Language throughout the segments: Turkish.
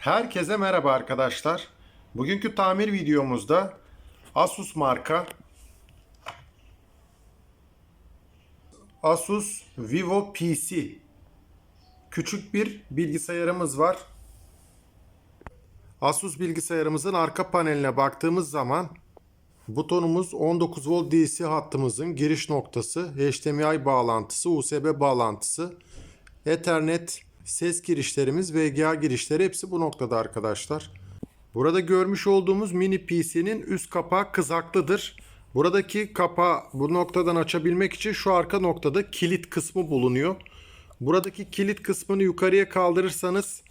Herkese merhaba arkadaşlar. Bugünkü tamir videomuzda Asus marka Asus Vivo PC küçük bir bilgisayarımız var. Asus bilgisayarımızın arka paneline baktığımız zaman butonumuz 19 volt DC hattımızın giriş noktası, HDMI bağlantısı, USB bağlantısı, Ethernet ses girişlerimiz, VGA girişleri hepsi bu noktada arkadaşlar. Burada görmüş olduğumuz mini PC'nin üst kapağı kızaklıdır. Buradaki kapağı bu noktadan açabilmek için şu arka noktada kilit kısmı bulunuyor. Buradaki kilit kısmını yukarıya kaldırırsanız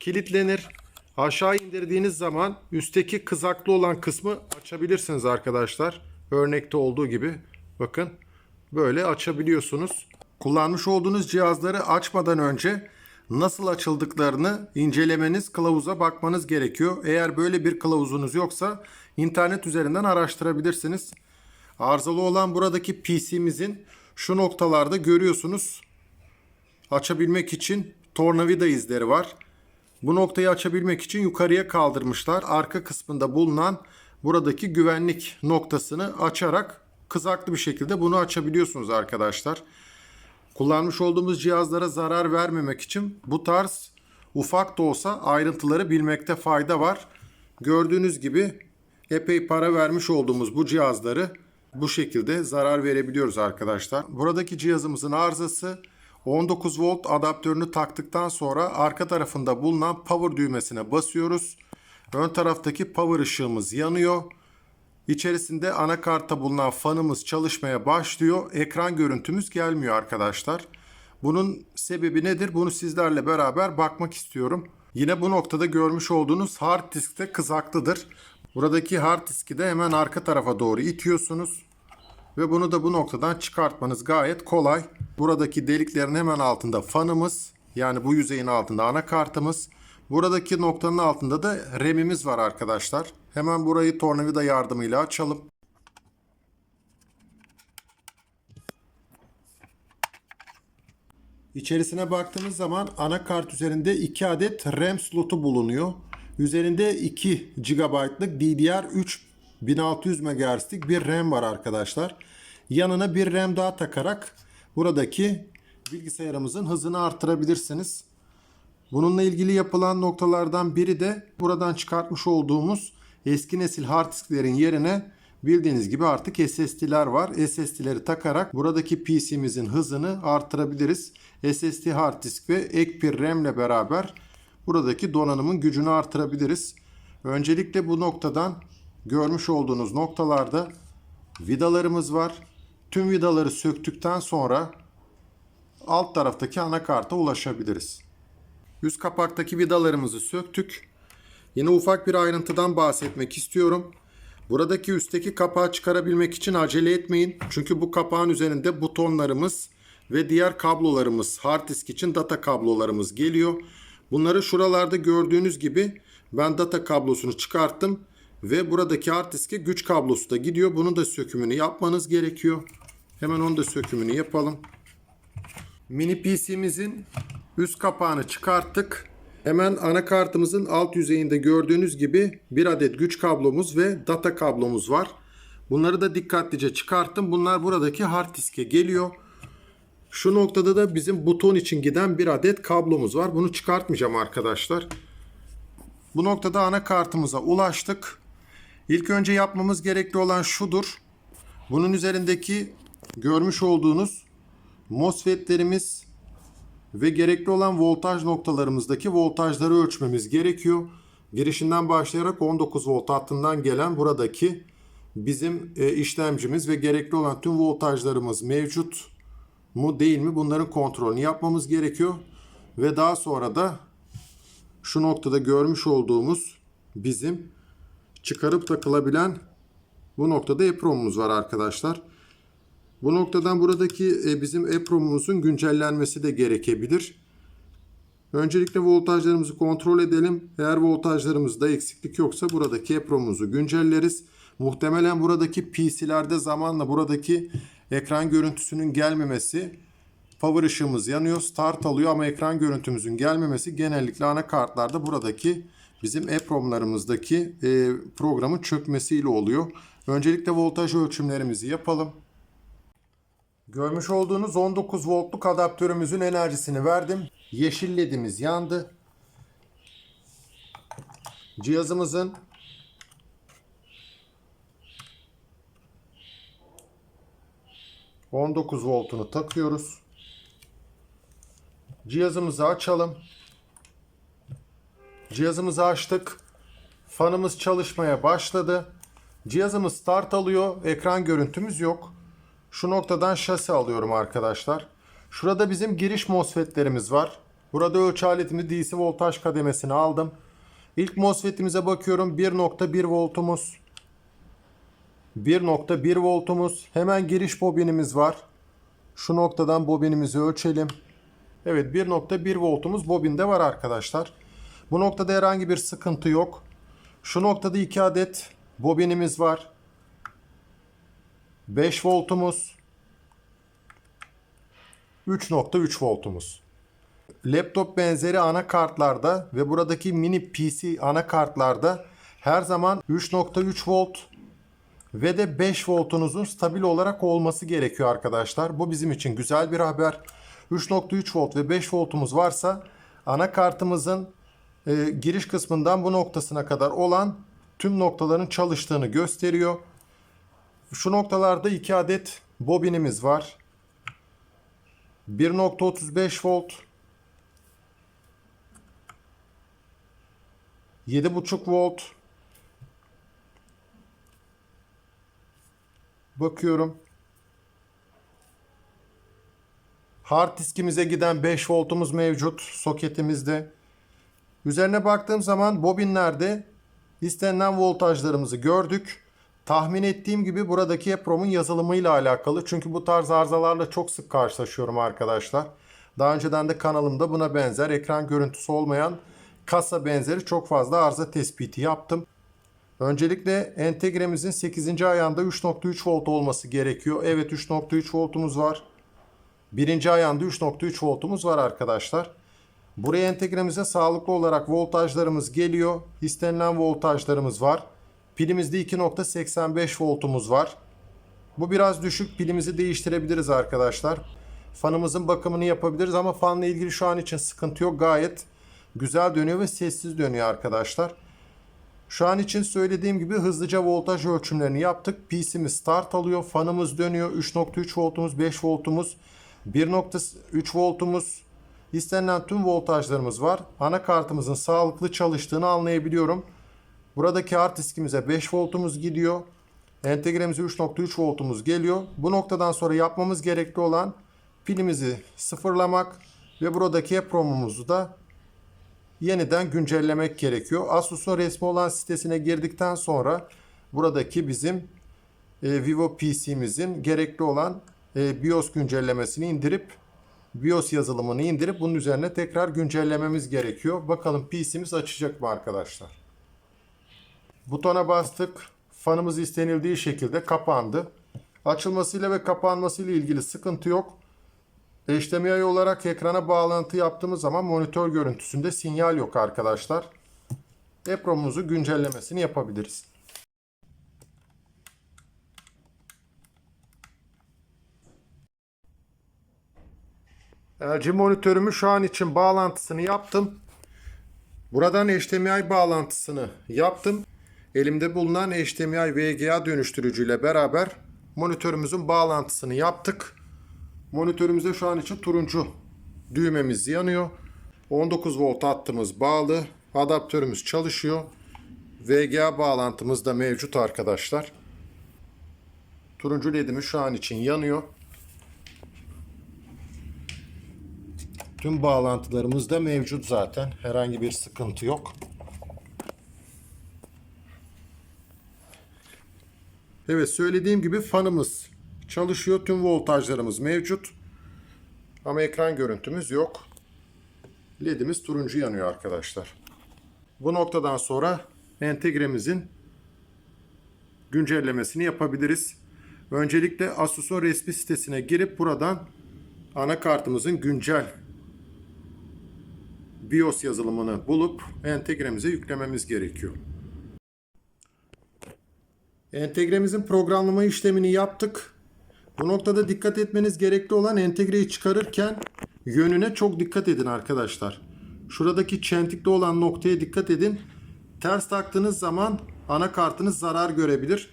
kilitlenir. Aşağı indirdiğiniz zaman üstteki kızaklı olan kısmı açabilirsiniz arkadaşlar. Örnekte olduğu gibi. Bakın böyle açabiliyorsunuz. Kullanmış olduğunuz cihazları açmadan önce nasıl açıldıklarını incelemeniz, kılavuza bakmanız gerekiyor. Eğer böyle bir kılavuzunuz yoksa internet üzerinden araştırabilirsiniz. Arızalı olan buradaki PC'mizin şu noktalarda görüyorsunuz. Açabilmek için tornavida izleri var. Bu noktayı açabilmek için yukarıya kaldırmışlar. Arka kısmında bulunan buradaki güvenlik noktasını açarak kızaklı bir şekilde bunu açabiliyorsunuz arkadaşlar. Kullanmış olduğumuz cihazlara zarar vermemek için bu tarz ufak da olsa ayrıntıları bilmekte fayda var. Gördüğünüz gibi epey para vermiş olduğumuz bu cihazları bu şekilde zarar verebiliyoruz arkadaşlar. Buradaki cihazımızın arızası 19 volt adaptörünü taktıktan sonra arka tarafında bulunan power düğmesine basıyoruz. Ön taraftaki power ışığımız yanıyor. İçerisinde anakartta bulunan fanımız çalışmaya başlıyor. Ekran görüntümüz gelmiyor arkadaşlar. Bunun sebebi nedir? Bunu sizlerle beraber bakmak istiyorum. Yine bu noktada görmüş olduğunuz hard disk de kızaklıdır. Buradaki hard diski de hemen arka tarafa doğru itiyorsunuz. Ve bunu da bu noktadan çıkartmanız gayet kolay. Buradaki deliklerin hemen altında fanımız yani bu yüzeyin altında anakartımız. Buradaki noktanın altında da RAM'imiz var arkadaşlar. Hemen burayı tornavida yardımıyla açalım. İçerisine baktığımız zaman anakart üzerinde 2 adet RAM slotu bulunuyor. Üzerinde 2 GB'lık DDR3 1600 MHz'lik bir RAM var arkadaşlar. Yanına bir RAM daha takarak buradaki bilgisayarımızın hızını artırabilirsiniz. Bununla ilgili yapılan noktalardan biri de buradan çıkartmış olduğumuz eski nesil hard disklerin yerine bildiğiniz gibi artık SSD'ler var. SSD'leri takarak buradaki PC'mizin hızını artırabiliriz. SSD hard disk ve ek bir RAM ile beraber buradaki donanımın gücünü artırabiliriz. Öncelikle bu noktadan görmüş olduğunuz noktalarda vidalarımız var. Tüm vidaları söktükten sonra alt taraftaki anakarta ulaşabiliriz. Üst kapaktaki vidalarımızı söktük. Yine ufak bir ayrıntıdan bahsetmek istiyorum. Buradaki üstteki kapağı çıkarabilmek için acele etmeyin. Çünkü bu kapağın üzerinde butonlarımız ve diğer kablolarımız, hard disk için data kablolarımız geliyor. Bunları şuralarda gördüğünüz gibi ben data kablosunu çıkarttım ve buradaki hard diske güç kablosu da gidiyor. Bunun da sökümünü yapmanız gerekiyor. Hemen onun da sökümünü yapalım. Mini PC'mizin üst kapağını çıkarttık. Hemen anakartımızın alt yüzeyinde gördüğünüz gibi bir adet güç kablomuz ve data kablomuz var. Bunları da dikkatlice çıkarttım. Bunlar buradaki hard diske geliyor. Şu noktada da bizim buton için giden bir adet kablomuz var. Bunu çıkartmayacağım arkadaşlar. Bu noktada anakartımıza ulaştık. İlk önce yapmamız gerekli olan şudur. Bunun üzerindeki görmüş olduğunuz MOSFET'lerimiz ve gerekli olan voltaj noktalarımızdaki voltajları ölçmemiz gerekiyor. Girişinden başlayarak 19 volt hattından gelen buradaki bizim e, işlemcimiz ve gerekli olan tüm voltajlarımız mevcut mu değil mi bunların kontrolünü yapmamız gerekiyor. Ve daha sonra da şu noktada görmüş olduğumuz bizim çıkarıp takılabilen bu noktada EPROM'umuz var arkadaşlar. Bu noktadan buradaki e, bizim EPROM'umuzun güncellenmesi de gerekebilir. Öncelikle voltajlarımızı kontrol edelim. Eğer voltajlarımızda eksiklik yoksa buradaki EPROM'umuzu güncelleriz. Muhtemelen buradaki PC'lerde zamanla buradaki ekran görüntüsünün gelmemesi Power ışığımız yanıyor. Start alıyor ama ekran görüntümüzün gelmemesi genellikle anakartlarda buradaki bizim EPROM'larımızdaki e, programın çökmesiyle oluyor. Öncelikle voltaj ölçümlerimizi yapalım. Görmüş olduğunuz 19 voltluk adaptörümüzün enerjisini verdim. Yeşil ledimiz yandı. Cihazımızın ...19 voltunu takıyoruz. Cihazımızı açalım. Cihazımızı açtık. Fanımız çalışmaya başladı. Cihazımız start alıyor. Ekran görüntümüz yok. Şu noktadan şasi alıyorum arkadaşlar. Şurada bizim giriş MOSFET'lerimiz var. Burada ölçü aletimi DC voltaj kademesine aldım. İlk MOSFET'imize bakıyorum. 1.1 voltumuz. 1.1 voltumuz. Hemen giriş bobinimiz var. Şu noktadan bobinimizi ölçelim. Evet 1.1 voltumuz bobinde var arkadaşlar. Bu noktada herhangi bir sıkıntı yok. Şu noktada 2 adet bobinimiz var. 5 voltumuz. 3.3 voltumuz. Laptop benzeri anakartlarda ve buradaki mini PC anakartlarda her zaman 3.3 volt ve de 5 voltunuzun stabil olarak olması gerekiyor arkadaşlar. Bu bizim için güzel bir haber. 3.3 volt ve 5 voltumuz varsa anakartımızın e, giriş kısmından bu noktasına kadar olan tüm noktaların çalıştığını gösteriyor. Şu noktalarda 2 adet bobinimiz var. 1.35 volt 7.5 volt Bakıyorum. Hard diskimize giden 5 voltumuz mevcut soketimizde. Üzerine baktığım zaman bobinlerde istenilen voltajlarımızı gördük. Tahmin ettiğim gibi buradaki EPROM'un yazılımıyla alakalı. Çünkü bu tarz arızalarla çok sık karşılaşıyorum arkadaşlar. Daha önceden de kanalımda buna benzer ekran görüntüsü olmayan kasa benzeri çok fazla arıza tespiti yaptım. Öncelikle entegremizin 8. ayağında 3.3 volt olması gerekiyor. Evet 3.3 voltumuz var. Birinci ayağında 3.3 voltumuz var arkadaşlar. Buraya entegremize sağlıklı olarak voltajlarımız geliyor. İstenilen voltajlarımız var. Pilimizde 2.85 voltumuz var. Bu biraz düşük. Pilimizi değiştirebiliriz arkadaşlar. Fanımızın bakımını yapabiliriz ama fanla ilgili şu an için sıkıntı yok. Gayet güzel dönüyor ve sessiz dönüyor arkadaşlar. Şu an için söylediğim gibi hızlıca voltaj ölçümlerini yaptık. PC'miz start alıyor. Fanımız dönüyor. 3.3 voltumuz, 5 voltumuz, 1.3 voltumuz. İstenilen tüm voltajlarımız var. Anakartımızın sağlıklı çalıştığını anlayabiliyorum. Buradaki hard diskimize 5 voltumuz gidiyor. Entegremize 3.3 voltumuz geliyor. Bu noktadan sonra yapmamız gerekli olan pilimizi sıfırlamak ve buradaki EPROM'umuzu da yeniden güncellemek gerekiyor. Asus'un resmi olan sitesine girdikten sonra buradaki bizim e, Vivo PC'mizin gerekli olan e, BIOS güncellemesini indirip BIOS yazılımını indirip bunun üzerine tekrar güncellememiz gerekiyor. Bakalım PC'miz açacak mı arkadaşlar? Butona bastık. Fanımız istenildiği şekilde kapandı. Açılmasıyla ve kapanmasıyla ilgili sıkıntı yok. HDMI olarak ekrana bağlantı yaptığımız zaman monitör görüntüsünde sinyal yok arkadaşlar. EPROM'umuzu güncellemesini yapabiliriz. LG monitörümü şu an için bağlantısını yaptım. Buradan HDMI bağlantısını yaptım. Elimde bulunan HDMI VGA dönüştürücüyle beraber monitörümüzün bağlantısını yaptık. Monitörümüzde şu an için turuncu düğmemiz yanıyor. 19 volt hattımız bağlı. Adaptörümüz çalışıyor. VGA bağlantımız da mevcut arkadaşlar. Turuncu ledimiz şu an için yanıyor. Tüm bağlantılarımız da mevcut zaten. Herhangi bir sıkıntı yok. Evet söylediğim gibi fanımız çalışıyor. Tüm voltajlarımız mevcut. Ama ekran görüntümüz yok. LED'imiz turuncu yanıyor arkadaşlar. Bu noktadan sonra entegremizin güncellemesini yapabiliriz. Öncelikle Asus'un resmi sitesine girip buradan anakartımızın güncel BIOS yazılımını bulup entegremize yüklememiz gerekiyor. Entegremizin programlama işlemini yaptık. Bu noktada dikkat etmeniz gerekli olan entegreyi çıkarırken yönüne çok dikkat edin arkadaşlar. Şuradaki çentikli olan noktaya dikkat edin. Ters taktığınız zaman anakartınız zarar görebilir.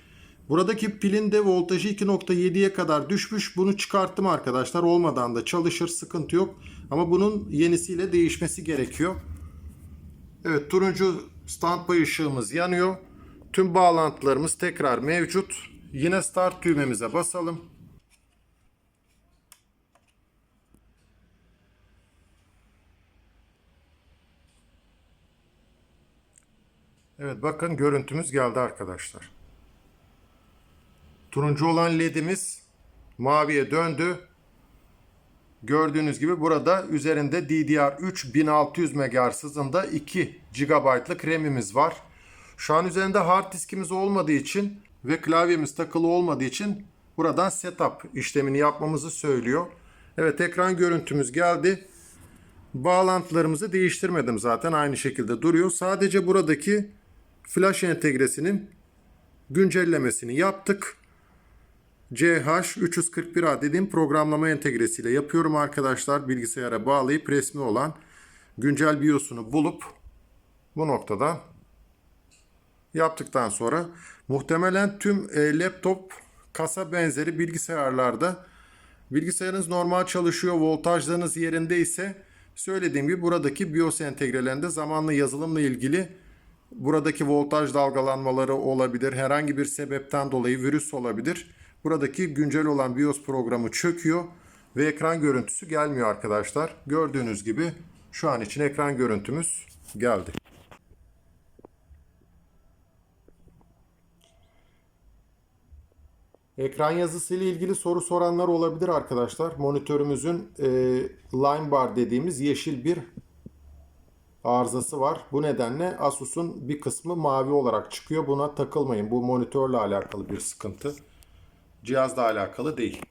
Buradaki pilin de voltajı 2.7'ye kadar düşmüş. Bunu çıkarttım arkadaşlar. Olmadan da çalışır. Sıkıntı yok. Ama bunun yenisiyle değişmesi gerekiyor. Evet turuncu standby ışığımız yanıyor. Tüm bağlantılarımız tekrar mevcut. Yine start düğmemize basalım. Evet bakın görüntümüz geldi arkadaşlar. Turuncu olan ledimiz maviye döndü. Gördüğünüz gibi burada üzerinde DDR3 1600 MHz hızında 2 GB'lık RAM'imiz var. Şu an üzerinde hard diskimiz olmadığı için ve klavyemiz takılı olmadığı için buradan setup işlemini yapmamızı söylüyor. Evet ekran görüntümüz geldi. Bağlantılarımızı değiştirmedim zaten aynı şekilde duruyor. Sadece buradaki flash entegresinin güncellemesini yaptık. CH341A dediğim programlama entegresiyle yapıyorum arkadaşlar. Bilgisayara bağlayıp resmi olan güncel BIOS'unu bulup bu noktadan yaptıktan sonra muhtemelen tüm e, laptop kasa benzeri bilgisayarlarda bilgisayarınız normal çalışıyor, voltajlarınız yerinde ise söylediğim gibi buradaki BIOS entegrelerinde zamanlı yazılımla ilgili buradaki voltaj dalgalanmaları olabilir. Herhangi bir sebepten dolayı virüs olabilir. Buradaki güncel olan BIOS programı çöküyor ve ekran görüntüsü gelmiyor arkadaşlar. Gördüğünüz gibi şu an için ekran görüntümüz geldi. Ekran yazısı ile ilgili soru soranlar olabilir arkadaşlar. Monitörümüzün e, line bar dediğimiz yeşil bir arızası var. Bu nedenle Asus'un bir kısmı mavi olarak çıkıyor. Buna takılmayın. Bu monitörle alakalı bir sıkıntı. Cihazla alakalı değil.